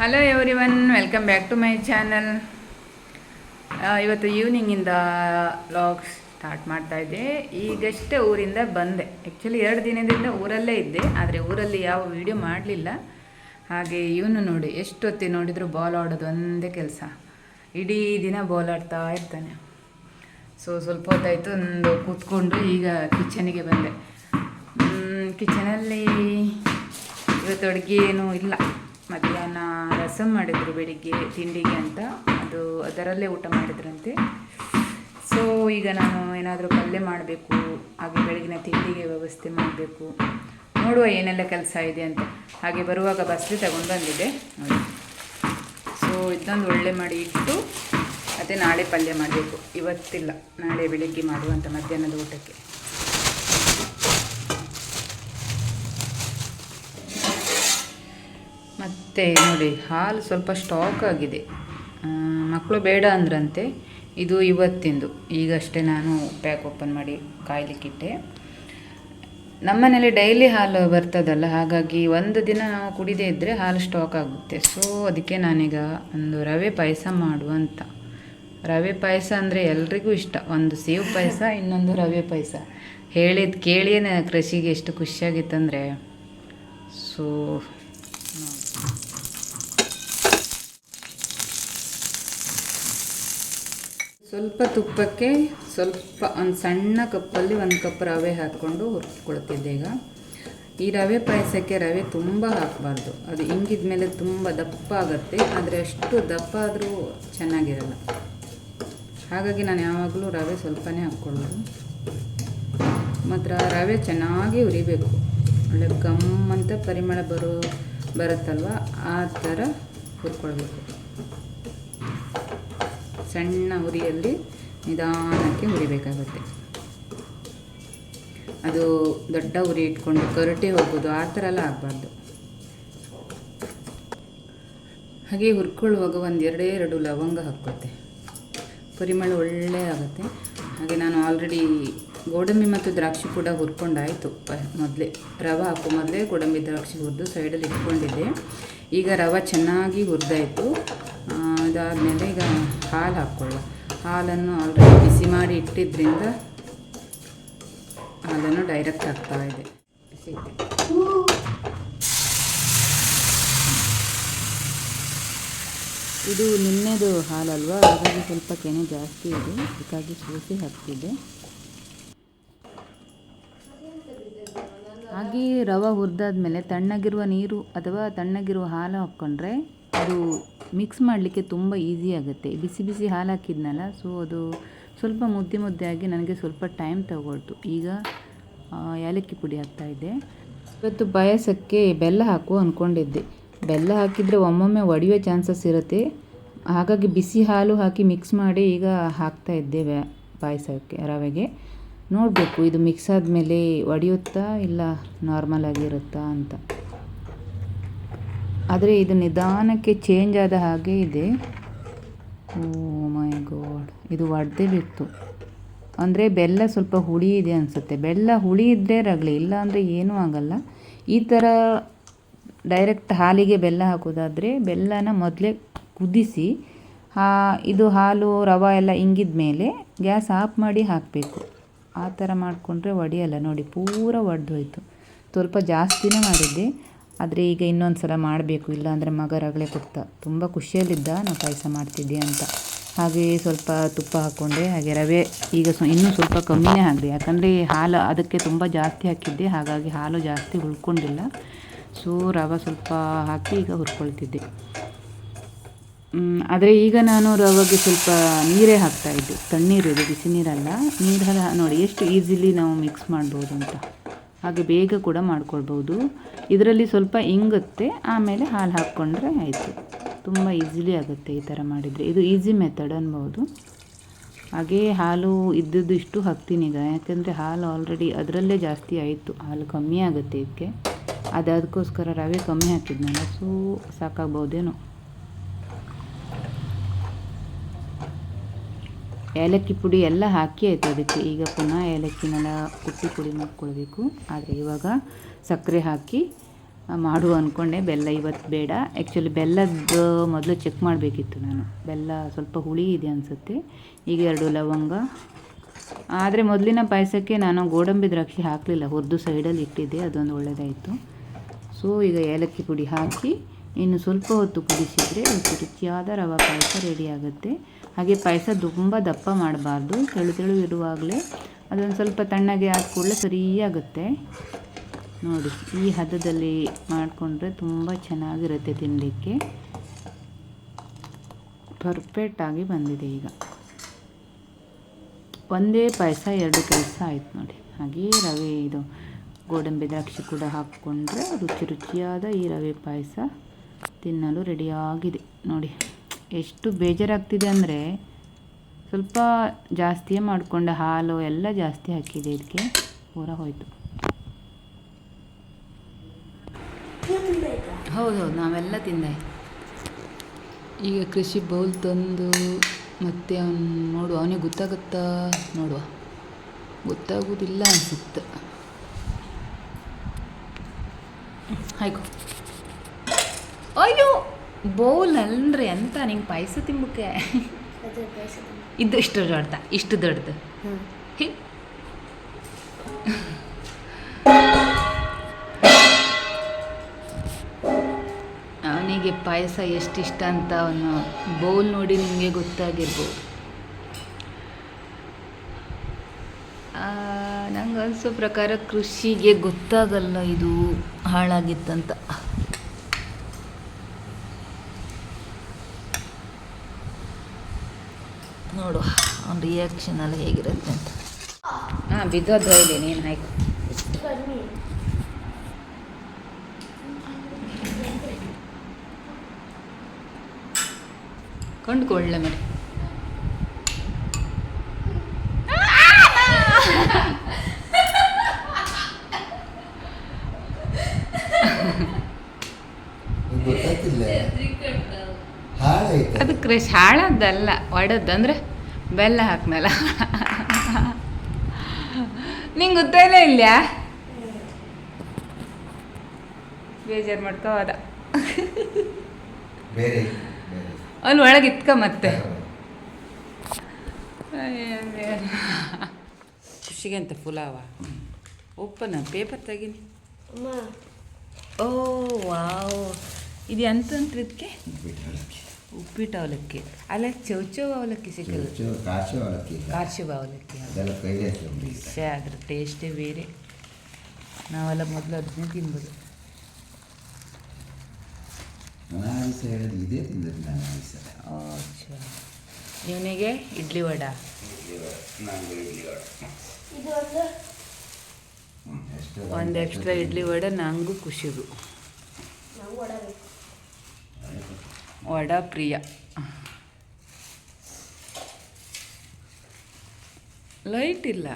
Hello everyone welcome back to my channel ಇವತ್ತು ಈವ್ನಿಂಗಿಂದ logs start ಮಾಡ್ತಾ ಇದ್ದೆ. ಈಗಷ್ಟೇ ಊರಿಂದ ಬಂದೆ. ಆ್ಯಕ್ಚುಲಿ ಎರಡು ದಿನದಿಂದ ಊರಲ್ಲೇ ಇದ್ದೆ, ಆದರೆ ಊರಲ್ಲಿ ಯಾವ ವೀಡಿಯೋ ಮಾಡಲಿಲ್ಲ. ಹಾಗೆ ಇವನು ನೋಡಿ, ಎಷ್ಟೊತ್ತಿ ನೋಡಿದರೂ ಬಾಲ್ ಆಡೋದು ಒಂದೇ ಕೆಲಸ. ಇಡೀ ದಿನ ಬಾಲ್ ಆಡ್ತಾ ಇರ್ತಾನೆ. ಸೊ ಸ್ವಲ್ಪ ಹೊತ್ತಾಯಿತು, ಒಂದು ಕೂತ್ಕೊಂಡು ಈಗ ಕಿಚನಿಗೆ ಬಂದೆ. ಕಿಚನಲ್ಲಿ ಇವತ್ತು ಅಡುಗೆ ಏನೂ ಇಲ್ಲ. ಮಧ್ಯಾಹ್ನ ರಸಮ್ ಮಾಡಿದ್ರು ಬೆಳಿಗ್ಗೆ ತಿಂಡಿಗೆ ಅಂತ. ಅದು ಅದರಲ್ಲೇ ಊಟ ಮಾಡಿದ್ರಂತೆ. ಸೊ ಈಗ ನಾನು ಏನಾದರೂ ಪಲ್ಯ ಮಾಡಬೇಕು, ಹಾಗೆ ಬೆಳಗಿನ ತಿಂಡಿಗೆ ವ್ಯವಸ್ಥೆ ಮಾಡಬೇಕು. ನೋಡುವ ಏನೆಲ್ಲ ಕೆಲಸ ಇದೆ ಅಂತ. ಹಾಗೆ ಬರುವಾಗ ಬಸ್ಲಿ ತಗೊಂಡು ಬಂದಿದೆ ನೋಡಿ. ಸೊ ಇದನ್ನೊಂದು ಒಳ್ಳೆ ಮಾಡಿ ಇಟ್ಟು ಮತ್ತು ನಾಳೆ ಪಲ್ಯ ಮಾಡಬೇಕು. ಇವತ್ತಿಲ್ಲ, ನಾಳೆ ಬೆಳಿಗ್ಗೆ ಮಾಡುವಂಥ ಮಧ್ಯಾಹ್ನದ ಊಟಕ್ಕೆ. ಮತ್ತು ನೋಡಿ, ಹಾಲು ಸ್ವಲ್ಪ ಸ್ಟಾಕ್ ಆಗಿದೆ. ಮಕ್ಕಳು ಬೇಡ ಅಂದ್ರಂತೆ. ಇದು ಇವತ್ತಿಂದು. ಈಗಷ್ಟೇ ನಾನು ಪ್ಯಾಕ್ ಓಪನ್ ಮಾಡಿ ಕಾಯ್ಲಿಕ್ಕಿಟ್ಟೆ ನಮ್ಮನೇಲಿ ಡೈಲಿ ಹಾಲು ಬರ್ತದಲ್ಲ, ಹಾಗಾಗಿ ಒಂದು ದಿನ ನಾವು ಕುಡಿದೇ ಇದ್ದರೆ ಹಾಲು ಸ್ಟಾಕ್ ಆಗುತ್ತೆ. ಸೊ ಅದಕ್ಕೆ ನಾನೀಗ ಒಂದು ರವೆ ಪಾಯಸ ಮಾಡುವಂತ ರವೆ ಪಾಯಸ ಅಂದರೆ ಎಲ್ರಿಗೂ ಇಷ್ಟ. ಒಂದು ಸೇವ್ ಪಾಯಸ, ಇನ್ನೊಂದು ರವೆ ಪಾಯಸ. ಹೇಳಿದ ಕೇಳಿಯೇ ಕೃಷಿಗೆ ಎಷ್ಟು ಖುಷಿಯಾಗಿತ್ತಂದರೆ ಸೊ ಸ್ವಲ್ಪ ತುಪ್ಪಕ್ಕೆ ಸ್ವಲ್ಪ ಒಂದು ಸಣ್ಣ ಕಪ್ಪಲ್ಲಿ ಒಂದು ಕಪ್ ರವೆ ಹಾಕ್ಕೊಂಡು ಹುರ್ಕೊಳ್ತಿದ್ದೆ ಈಗ. ಈ ರವೆ ಪಾಯಸಕ್ಕೆ ರವೆ ತುಂಬ ಹಾಕಬಾರ್ದು. ಅದು ಹಿಂಗಿದ ಮೇಲೆ ತುಂಬ ದಪ್ಪ ಆಗುತ್ತೆ, ಆದರೆ ಅಷ್ಟು ದಪ್ಪ ಆದರೂ ಚೆನ್ನಾಗಿರಲ್ಲ. ಹಾಗಾಗಿ ನಾನು ಯಾವಾಗಲೂ ರವೆ ಸ್ವಲ್ಪನೇ ಹಾಕ್ಕೊಳ್ಳೋದು. ಮಾತ್ರ ರವೆ ಚೆನ್ನಾಗಿ ಹುರಿಬೇಕು. ಒಳ್ಳೆ ಗಮ್ ಅಂತ ಪರಿಮಳ ಬರೋ ಬರುತ್ತಲ್ವ, ಆ ಥರ ಹುರ್ಕೊಳ್ಬೇಕು. ಸಣ್ಣ ಉರಿಯಲ್ಲಿ ನಿಧಾನಕ್ಕೆ ಹುರಿಬೇಕಾಗುತ್ತೆ ಅದು ದೊಡ್ಡ ಉರಿ ಇಟ್ಕೊಂಡು ಕರಟೆ ಹೋಗ್ಬೋದು ಆ ಥರ ಎಲ್ಲ ಆಗಬಾರ್ದು. ಹಾಗೆ ಹುರ್ಕೊಳ್ಳುವಾಗ ಒಂದು ಎರಡೇ ಎರಡು ಲವಂಗ ಹಾಕ್ಕೊತೆ ಪರಿಮಳ ಒಳ್ಳೆ ಆಗುತ್ತೆ. ಹಾಗೆ ನಾನು ಆಲ್ರೆಡಿ ಗೋಡಂಬಿ ಮತ್ತು ದ್ರಾಕ್ಷಿ ಕೂಡ ಹುರ್ಕೊಂಡಾಯಿತು. ಮೊದಲೇ ರವೆ ಹಾಕೋ ಮೊದಲೇ ಗೋಡಂಬಿ ದ್ರಾಕ್ಷಿ ಹುರಿದು ಸೈಡಲ್ಲಿ ಇಟ್ಕೊಂಡಿದ್ದೆ. ಈಗ ರವೆ ಚೆನ್ನಾಗಿ ಹುರಿದಾಯಿತು. ಅದಾದಮೇಲೆ ಈಗ ಹಾಲು ಹಾಕ್ಕೊಳ್ಳ ಹಾಲನ್ನು ಆಲ್ರೆಡಿ ಬಿಸಿ ಮಾಡಿ ಇಟ್ಟಿದ್ದರಿಂದ ಹಾಲನ್ನು ಡೈರೆಕ್ಟ್ ಹಾಕ್ತಾ ಇದೆ. ಬಿಸಿ ಇದು. ನಿನ್ನೆದು ಹಾಲಲ್ವಾ? ಹಾಗಾಗಿ ಸ್ವಲ್ಪ ಕೆನೆ ಜಾಸ್ತಿ ಇದೆ. ಅದಕ್ಕಾಗಿ ಸೋಸಿ ಹಾಕ್ತಿದೆ ಹಾಗೆ ರವೆ ಹುರಿದಾದ್ಮೇಲೆ ತಣ್ಣಗಿರುವ ನೀರು ಅಥವಾ ತಣ್ಣಗಿರುವ ಹಾಲು ಹಾಕ್ಕೊಂಡ್ರೆ ಅದು ಮಿಕ್ಸ್ ಮಾಡಲಿಕ್ಕೆ ತುಂಬ ಈಸಿ ಆಗುತ್ತೆ. ಬಿಸಿ ಬಿಸಿ ಹಾಲು ಹಾಕಿದ್ನಲ್ಲ ಸೊ ಅದು ಸ್ವಲ್ಪ ಮುದ್ದೆ ಮುದ್ದೆ ಆಗಿ ನನಗೆ ಸ್ವಲ್ಪ ಟೈಮ್ ತಗೊಳ್ತು. ಈಗ ಏಲಕ್ಕಿ ಪುಡಿ ಹಾಕ್ತಾಯಿದ್ದೆ ಇವತ್ತು ಪಾಯಸಕ್ಕೆ ಬೆಲ್ಲ ಹಾಕು ಅಂದ್ಕೊಂಡಿದ್ದೆ ಬೆಲ್ಲ ಹಾಕಿದರೆ ಒಮ್ಮೊಮ್ಮೆ ಒಡೆಯೋ ಚಾನ್ಸಸ್ ಇರುತ್ತೆ. ಹಾಗಾಗಿ ಬಿಸಿ ಹಾಲು ಹಾಕಿ ಮಿಕ್ಸ್ ಮಾಡಿ ಈಗ ಹಾಕ್ತಾ ಇದ್ದೆ ಪಾಯಸಕ್ಕೆ, ರವೆಗೆ. ನೋಡಬೇಕು, ಇದು ಮಿಕ್ಸ್ ಆದಮೇಲೆ ಒಡೆಯುತ್ತಾ ಇಲ್ಲ ನಾರ್ಮಲ್ ಆಗಿರುತ್ತಾ ಅಂತ. ಆದರೆ ಇದು ನಿಧಾನಕ್ಕೆ ಚೇಂಜ್ ಆದ ಹಾಗೆ ಇದೆ. Oh my God. ಇದು ಒಡೆದೇ ಬಿತ್ತು. ಅಂದರೆ ಬೆಲ್ಲ ಸ್ವಲ್ಪ ಹುಳಿ ಇದೆ ಅನಿಸುತ್ತೆ. ಬೆಲ್ಲ ಹುಳಿ ಇದ್ದರೆ ರಗಳೆ ಇಲ್ಲ ಅಂದರೆ ಏನೂ ಆಗಲ್ಲ. ಈ ಥರ ಡೈರೆಕ್ಟ್ ಹಾಲಿಗೆ ಬೆಲ್ಲ ಹಾಕೋದಾದರೆ ಬೆಲ್ಲನ ಮೊದಲೇ ಕುದಿಸಿ, ಹಾ, ಇದು ಹಾಲು, ರವೆ ಎಲ್ಲ ಇಂಗಿದ ಮೇಲೆ ಗ್ಯಾಸ್ ಆಫ್ ಮಾಡಿ ಹಾಕಬೇಕು. ಆ ಥರ ಮಾಡಿಕೊಂಡ್ರೆ ಒಡೆಯಲ್ಲ. ನೋಡಿ, ಪೂರ ಒಡೆದೋಯ್ತು ಸ್ವಲ್ಪ ಜಾಸ್ತಿನೇ ಮಾಡಿದ್ದೆ. ಆದರೆ ಈಗ ಇನ್ನೊಂದು ಸಲ ಮಾಡಬೇಕು ಇಲ್ಲ ಅಂದರೆ ಮಗ ರಗಳೆ ಕೊಡ್ತಾ ತುಂಬ ಖುಷಿಯಲ್ಲಿದ್ದ ನಾವು ಪಾಯಸ ಮಾಡ್ತಿದ್ದೆ ಅಂತ. ಹಾಗೆ ಸ್ವಲ್ಪ ತುಪ್ಪ ಹಾಕ್ಕೊಂಡೆ ಹಾಗೆ ರವೆ ಈಗ ಸ್ವ ಇನ್ನೂ ಸ್ವಲ್ಪ ಕಮ್ಮಿನೇ ಹಾಕಿದೆ ಯಾಕಂದರೆ ಹಾಲು ಅದಕ್ಕೆ ತುಂಬ ಜಾಸ್ತಿ ಹಾಕಿದ್ದೆ, ಹಾಗಾಗಿ ಹಾಲು ಜಾಸ್ತಿ ಉಳ್ಕೊಂಡಿಲ್ಲ ಸೊ ರವೆ ಸ್ವಲ್ಪ ಹಾಕಿ ಈಗ ಹುರ್ಕೊಳ್ತಿದ್ದೆ. ಆದರೆ ಈಗ ನಾನು ರವೆಗೆ ಸ್ವಲ್ಪ ನೀರೇ ಹಾಕ್ತಾಯಿದ್ದೆ ತಣ್ಣೀರು ಇದೆ ಬಿಸಿ ನೀರಲ್ಲ ನೀರೆಲ್ಲ ನೋಡಿ ಎಷ್ಟು ಈಸಿಲಿ ನಾವು ಮಿಕ್ಸ್ ಮಾಡ್ಬೋದು ಅಂತ. ಹಾಗೆ ಬೇಗ ಕೂಡ ಮಾಡ್ಕೊಳ್ಬೋದು ಇದರಲ್ಲಿ ಸ್ವಲ್ಪ ಇಂಗುತ್ತೆ, ಆಮೇಲೆ ಹಾಲು ಹಾಕ್ಕೊಂಡ್ರೆ ಆಯಿತು. ತುಂಬ ಈಸಿಲಿ ಆಗುತ್ತೆ ಈ ಥರ ಮಾಡಿದರೆ. ಇದು ಈಸಿ ಮೆಥಡ್ ಅನ್ಬೋದು. ಹಾಗೇ ಹಾಲು ಇದ್ದದ್ದು ಇಷ್ಟು ಹಾಕ್ತೀನಿ ಈಗ. ಯಾಕೆಂದರೆ ಹಾಲು ಆಲ್ರೆಡಿ ಅದರಲ್ಲೇ ಜಾಸ್ತಿ ಆಯಿತು. ಹಾಲು ಕಮ್ಮಿ ಆಗುತ್ತೆ ಇದಕ್ಕೆ. ಅದು ಅದಕ್ಕೋಸ್ಕರ ರವೆ ಕಮ್ಮಿ ಹಾಕಿದ್ನಲ್ಲ, ಸೊ ಸಾಕಾಗ್ಬೋದೇನೋ. ಏಲಕ್ಕಿ ಪುಡಿ ಎಲ್ಲ ಹಾಕಿ ಆಯಿತು ಅದಕ್ಕೆ. ಈಗ ಪುನಃ ಏಲಕ್ಕಿನೆಲ್ಲ ಕುಟ್ಟಿ ಪುಡಿ ಮಾಡ್ಕೊಳ್ಬೇಕು. ಆದರೆ ಇವಾಗ ಸಕ್ಕರೆ ಹಾಕಿ ಮಾಡು ಅಂದ್ಕೊಂಡೆ ಬೆಲ್ಲ ಇವತ್ತು ಬೇಡ. ಆ್ಯಕ್ಚುಲಿ ಬೆಲ್ಲದ್ದು ಮೊದಲು ಚೆಕ್ ಮಾಡಬೇಕಿತ್ತು ನಾನು. ಬೆಲ್ಲ ಸ್ವಲ್ಪ ಹುಳಿ ಇದೆ ಅನಿಸುತ್ತೆ. ಈಗ ಎರಡು ಲವಂಗ. ಆದರೆ ಮೊದಲಿನ ಪಾಯಸಕ್ಕೆ ನಾನು ಗೋಡಂಬಿ ದ್ರಾಕ್ಷಿ ಹಾಕಲಿಲ್ಲ. ಹುರಿದು ಸೈಡಲ್ಲಿ ಇಟ್ಟಿದ್ದೆ. ಅದೊಂದು ಒಳ್ಳೆಯದಾಯಿತು ಸೊ ಈಗ ಏಲಕ್ಕಿ ಪುಡಿ ಹಾಕಿ, ಇನ್ನು ಸ್ವಲ್ಪ ಹೊತ್ತು ಕುದಿಸಿದರೆ ರುಚಿ ರುಚಿಯಾದ ರವೆ ಪಾಯಸ ರೆಡಿ ಆಗುತ್ತೆ. ಹಾಗೆ ಪಾಯಸ ತುಂಬ ದಪ್ಪ ಮಾಡಬಾರ್ದು. ತೆಳು ತೆಳು ಇರುವಾಗಲೇ ಅದೊಂದು ಸ್ವಲ್ಪ ತಣ್ಣಗೆ ಆದ ಕೂಡಲೇ ಸರಿಯಾಗುತ್ತೆ. ನೋಡಿ, ಈ ಹದದಲ್ಲಿ ಮಾಡಿಕೊಂಡ್ರೆ ತುಂಬ ಚೆನ್ನಾಗಿರುತ್ತೆ ತಿನ್ನಲಿಕ್ಕೆ ಪರ್ಫೆಕ್ಟಾಗಿ ಬಂದಿದೆ ಈಗ. ಒಂದೇ ಪಾಯಸ ಎರಡು ಕೆಲಸ ಆಯಿತು ನೋಡಿ. ಹಾಗೆ ರವೆ ಇದು ಗೋಡಂಬಿ ದ್ರಾಕ್ಷಿ ಕೂಡ ಹಾಕ್ಕೊಂಡ್ರೆ ರುಚಿ ರುಚಿಯಾದ ಈ ರವೆ ಪಾಯಸ ತಿನ್ನಲು ರೆಡಿಯಾಗಿದೆ ನೋಡಿ. ಎಷ್ಟು ಬೇಜಾರಾಗ್ತಿದೆ ಅಂದರೆ ಸ್ವಲ್ಪ ಜಾಸ್ತಿಯೇ ಮಾಡಿಕೊಂಡೆ ಹಾಲು ಎಲ್ಲ ಜಾಸ್ತಿ ಹಾಕಿದೆ ಇದಕ್ಕೆ. ಪೂರ ಹೋಯಿತು. ಹೌದೌದು, ನಾವೆಲ್ಲ ತಿಂದೆ. ಈಗ ಕೃಷಿ ಬೌಲ್ ತಂದು ಮತ್ತೆ ಅವನು ನೋಡು ಅವನಿಗೆ ಗೊತ್ತಾಗುತ್ತಾ ನೋಡುವ. ಗೊತ್ತಾಗೋದಿಲ್ಲ ಅನಿಸುತ್ತೆ. ಆಯ್ತು ಅಯ್ಯೋ! ಬೌಲ್ ಅಲ್ರಿ ಅಂತ ನಿಂಗೆ ಪಾಯಸ ತಿಂಬಕ್ಕೆ ಇದು ಇಷ್ಟು ದೊಡ್ಡ ಇಷ್ಟು ದೊಡ್ಡದು. ಅವನಿಗೆ ಪಾಯಸ ಎಷ್ಟು ಇಷ್ಟ ಅಂತ ಅವನು ಬೌಲ್ ನೋಡಿ ನಿಮಗೆ ಗೊತ್ತಾಗಿರ್ಬೋದು. ನಂಗೆ ಅನಿಸೋ ಪ್ರಕಾರ ಕೃಷಿಗೆ ಗೊತ್ತಾಗಲ್ಲ ಇದು ಹಾಳಾಗಿತ್ತಂತ ನೋಡು ಅವ್ನ ರಿಯಾಕ್ಷನ್ ಎಲ್ಲ ಹೇಗಿರುತ್ತೆ ಅಂತ. ಹಾ ಬಿದ್ದೋದ್ರೆ ಇಲ್ಲಿ ನೀನು ಆಯ್ತು ಕೊಂಡ್ಕೊಳ್ಳೆ ಮೇಡಮ್ ಅದಕ್ಕೆ ಹಾಳಾಯ್ತು? ಅದು ಕ್ರಶ್ ಹಾಳದ್ದಲ್ಲ ಒಡದ್ದಂದ್ರೆ ಅಂದರೆ ಬೆಲ್ಲ ಹಾಕ್ನಲ್ಲ? ನಿಂಗೆ ಗೊತ್ತೇ ಇಲ್ಲ ಬೇಜಾರು ಮಾಡ್ಕೋ ಹೋದ ಅಲ್ಲಿ ಒಳಗೆ ಇತ್ಕ ಮತ್ತೆ. ಖುಷಿಗೆ ಅಂತ ಪುಲಾವ? ಒಪ್ಪನ ಪೇಪರ್ ತೆಗೀನಿ. ಓ ವಾವ್. ಇದು ಎಂತ ಅಂತ ಇದಕ್ಕೆ? ಉಪ್ಪಿಟ್ಟು ಅವಲಕ್ಕಿ. ಅಲ್ಲ ಚೌಚೌ ಅವಲಕ್ಕಿ ಸಿಕ್ಕಲ್ಲ. ಕಾಶು ಅವಲಕ್ಕಿ ಕಾರ್ಶಿವ ಅವಲಕ್ಕಿ ಅದ್ರ ಟೇಸ್ಟೇ ಬೇರೆ. ನಾವೆಲ್ಲ ಮೊದಲು ಅದನ್ನೇ ತಿನ್ಬೋದು. ಅನಾರಿಸ ಹೇಳಿದ್ರೆ ಇದೇ ತಿಂದದ್ದು ನಾನು ಅನಾರಿಸ ಅಚ್ಚಾ ಇವನಿಗೆ ಇಡ್ಲಿ ವಡ. ಒಂದು? ಎಕ್ಸ್ಟ್ರಾ ಇಡ್ಲಿ ವಡ ನನಗೂ ಖುಷಿಗೂ. ವಡ ಪ್ರಿಯ ಲೈಟ್ ಇಲ್ಲ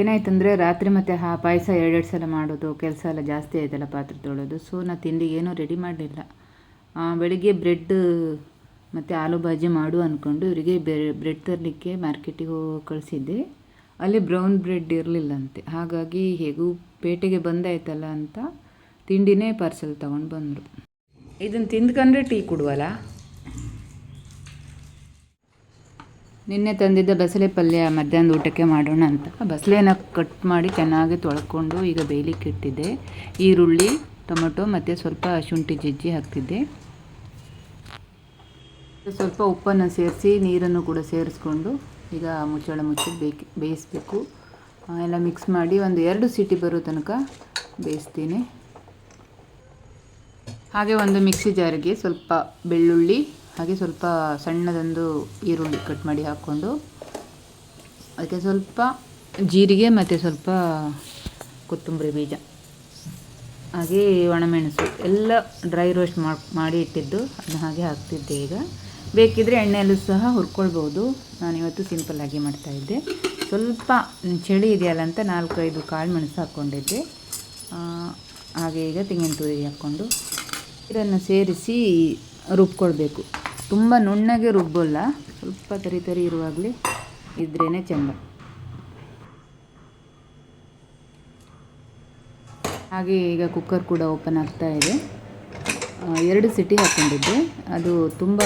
ಏನಾಯ್ತಂದರೆ ರಾತ್ರಿ ಮತ್ತು ಆ ಪಾಯಸ ಎರಡೆರಡು ಸಲ ಮಾಡೋದು, ಕೆಲಸ ಎಲ್ಲ ಜಾಸ್ತಿ ಆಯ್ತಲ್ಲ ಪಾತ್ರೆ ತೊಳೋದು ಸೊ ನಾ ತಿಂಡಿ ಏನೂ ರೆಡಿ ಮಾಡಲಿಲ್ಲ. ಬೆಳಿಗ್ಗೆ ಬ್ರೆಡ್ ಮತ್ತು ಆಲೂ ಬಾಜಿ ಮಾಡು ಅಂದ್ಕೊಂಡು ಇವರಿಗೆ ಬ್ರೆಡ್ ತರಲಿಕ್ಕೆ ಮಾರ್ಕೆಟಿಗೆ ಹೋಗಿ ಕಳಿಸಿದ್ದೆ. ಅಲ್ಲಿ ಬ್ರೌನ್ ಬ್ರೆಡ್ ಇರಲಿಲ್ಲಂತೆ. ಹಾಗಾಗಿ ಹೇಗೂ ಪೇಟೆಗೆ ಬಂದಾಯ್ತಲ್ಲ ಅಂತ ತಿಂಡಿನೇ ಪಾರ್ಸೆಲ್ ತೊಗೊಂಡು ಬಂದರು. ಇದನ್ನು ತಿಂದ್ಕೊಂಡ್ರೆ ಟೀ ಕೊಡುವಲ್ಲ ನಿನ್ನೆ ತಂದಿದ್ದ ಬಸಳೆ ಪಲ್ಯ ಮಧ್ಯಾಹ್ನದ ಊಟಕ್ಕೆ ಮಾಡೋಣ ಅಂತ. ಬಸಳೆನ ಕಟ್ ಮಾಡಿ ಚೆನ್ನಾಗಿ ತೊಳ್ಕೊಂಡು ಈಗ ಬೇಯಲಿಕ್ಕೆ ಇಟ್ಟಿದ್ದೆ. ಈರುಳ್ಳಿ, ಟೊಮೊಟೊ ಮತ್ತು ಸ್ವಲ್ಪ ಶುಂಠಿ ಜಜ್ಜಿ ಹಾಕ್ತಿದ್ದೆ. ಸ್ವಲ್ಪ ಉಪ್ಪನ್ನು ಸೇರಿಸಿ, ನೀರನ್ನು ಕೂಡ ಸೇರಿಸ್ಕೊಂಡು ಈಗ ಮುಚ್ಚಳ ಮುಚ್ಚಿ ಬೇಕಿ, ಬೇಯಿಸ್ಬೇಕು. ಎಲ್ಲ ಮಿಕ್ಸ್ ಮಾಡಿ ಒಂದು ಎರಡು ಸೀಟಿ ಬರೋ ತನಕ ಬೇಯಿಸ್ತೀನಿ. ಹಾಗೆ ಒಂದು ಮಿಕ್ಸಿ ಜಾರಿಗೆ ಸ್ವಲ್ಪ ಬೆಳ್ಳುಳ್ಳಿ, ಹಾಗೆ ಸ್ವಲ್ಪ ಸಣ್ಣದೊಂದು ಈರುಳ್ಳಿ ಕಟ್ ಮಾಡಿ ಹಾಕ್ಕೊಂಡು, ಅದಕ್ಕೆ ಸ್ವಲ್ಪ ಜೀರಿಗೆ ಮತ್ತು ಸ್ವಲ್ಪ ಕೊತ್ತಂಬರಿ ಬೀಜ, ಹಾಗೆ ಒಣಮೆಣಸು ಎಲ್ಲ ಡ್ರೈ ರೋಸ್ಟ್ ಮಾಡಿ ಇಟ್ಟಿದ್ದು ಅದನ್ನ ಹಾಗೆ ಹಾಕ್ತಿದ್ದೆ ಈಗ. ಬೇಕಿದ್ದರೆ ಎಣ್ಣೆಯಲ್ಲೂ ಸಹ ಹುರ್ಕೊಳ್ಬೋದು. ನಾನಿವತ್ತು ಸಿಂಪಲ್ಲಾಗಿ ಮಾಡ್ತಾಯಿದ್ದೆ ಸ್ವಲ್ಪ ಚಳಿ ಇದೆಯಲ್ಲ ಅಂತ ನಾಲ್ಕೈದು ಕಾಳು ಮೆಣಸು ಹಾಕ್ಕೊಂಡಿದ್ದೆ. ಹಾಗೆ ಈಗ ತೆಂಗಿನ ತುರಿ ಹಾಕ್ಕೊಂಡು ಇದನ್ನು ಸೇರಿಸಿ ರುಬ್ಕೊಳ್ಬೇಕು. ತುಂಬ ನುಣ್ಣಗೆ ರುಬ್ಬೋಲ್ಲ, ಸ್ವಲ್ಪ ತರಿ ತರಿ ಇರುವಾಗಲೇ ಇದ್ರೇ ಚೆಂದ. ಹಾಗೆ ಈಗ ಕುಕ್ಕರ್ ಕೂಡ ಓಪನ್ ಆಗ್ತಾ ಇದೆ. ಎರಡು ಸಿಟಿ ಹಾಕ್ಕೊಂಡಿದ್ದೆ ಅದು ತುಂಬ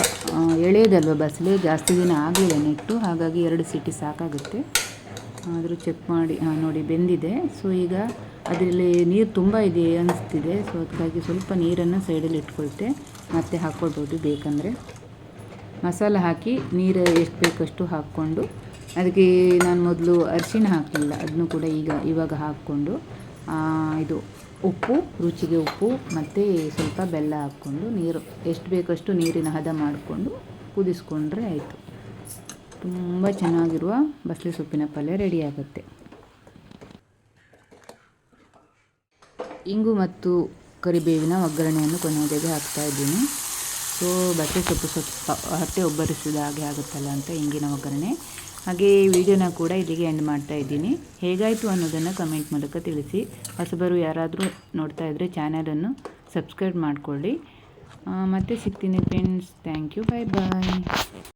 ಎಳೆಯದಲ್ವ ಬಸಳೆ ಜಾಸ್ತಿ ದಿನ ಆಗಲಿಲ್ಲ ನೆಟ್ಟು, ಹಾಗಾಗಿ ಎರಡು ಸಿಟಿ ಸಾಕಾಗುತ್ತೆ. ಆದರೂ ಚೆಕ್ ಮಾಡಿ ಹಾಂ ನೋಡಿ ಬೆಂದಿದೆ. ಸೊ ಈಗ ಅದರಲ್ಲಿ ನೀರು ತುಂಬ ಇದೆ ಅನಿಸ್ತಿದೆ. ಸೊ ಅದಕ್ಕಾಗಿ ಸ್ವಲ್ಪ ನೀರನ್ನು ಸೈಡಲ್ಲಿ ಇಟ್ಕೊಳ್ತೆ. ಮತ್ತೆ ಹಾಕ್ಕೊಳ್ಬೋದು ಬೇಕಂದರೆ. ಮಸಾಲ ಹಾಕಿ ನೀರು ಎಷ್ಟು ಬೇಕಷ್ಟು ಹಾಕ್ಕೊಂಡು, ಅದಕ್ಕೆ ನಾನು ಮೊದಲು ಅರಿಶಿನ ಹಾಕಲಿಲ್ಲ. ಅದನ್ನು ಕೂಡ ಈಗ ಇವಾಗ ಹಾಕ್ಕೊಂಡು ಇದು ಉಪ್ಪು, ರುಚಿಗೆ ಉಪ್ಪು, ಮತ್ತು ಸ್ವಲ್ಪ ಬೆಲ್ಲ ಹಾಕ್ಕೊಂಡು ನೀರು, ಎಷ್ಟು ಬೇಕಷ್ಟು ನೀರಿನ ಹದ ಮಾಡಿಕೊಂಡು ಕುದಿಸ್ಕೊಂಡ್ರೆ ಆಯಿತು. ತುಂಬ ಚೆನ್ನಾಗಿರುವ ಬಸಳೆ ಸೊಪ್ಪಿನ ಪಲ್ಯ ರೆಡಿಯಾಗುತ್ತೆ ಇಂಗು ಮತ್ತು ಕರಿಬೇವಿನ ಒಗ್ಗರಣೆಯನ್ನು ಕೊನೆಯದಾಗಿ ಹಾಕ್ತಾ ಇದ್ದೀನಿ. ಸೊ ಬಸಳೆ ಸೊಪ್ಪು ಸ್ವಲ್ಪ ಹೊಟ್ಟೆ ಒಬ್ಬರಿಸಿದ ಹಾಗೆ ಆಗುತ್ತಲ್ಲ ಅಂತ ಇಂಗಿನ ಒಗ್ಗರಣೆ. ಹಾಗೆ ವಿಡಿಯೋನ ಕೂಡ ಇಲ್ಲಿಗೆ ಎಂಡ್ ಮಾಡ್ತಾ ಇದ್ದೀನಿ. ಹೇಗಾಯಿತು ಅನ್ನೋದನ್ನು ಕಮೆಂಟ್ ಮೂಲಕ ತಿಳಿಸಿ. ಹೊಸಬರು ಯಾರಾದರೂ ನೋಡ್ತಾ ಇದ್ದರೆ ಚಾನಲನ್ನು ಸಬ್ಸ್ಕ್ರೈಬ್ ಮಾಡಿಕೊಳ್ಳಿ. ಮತ್ತೆ ಸಿಗ್ತೀನಿ friends thank you bye bye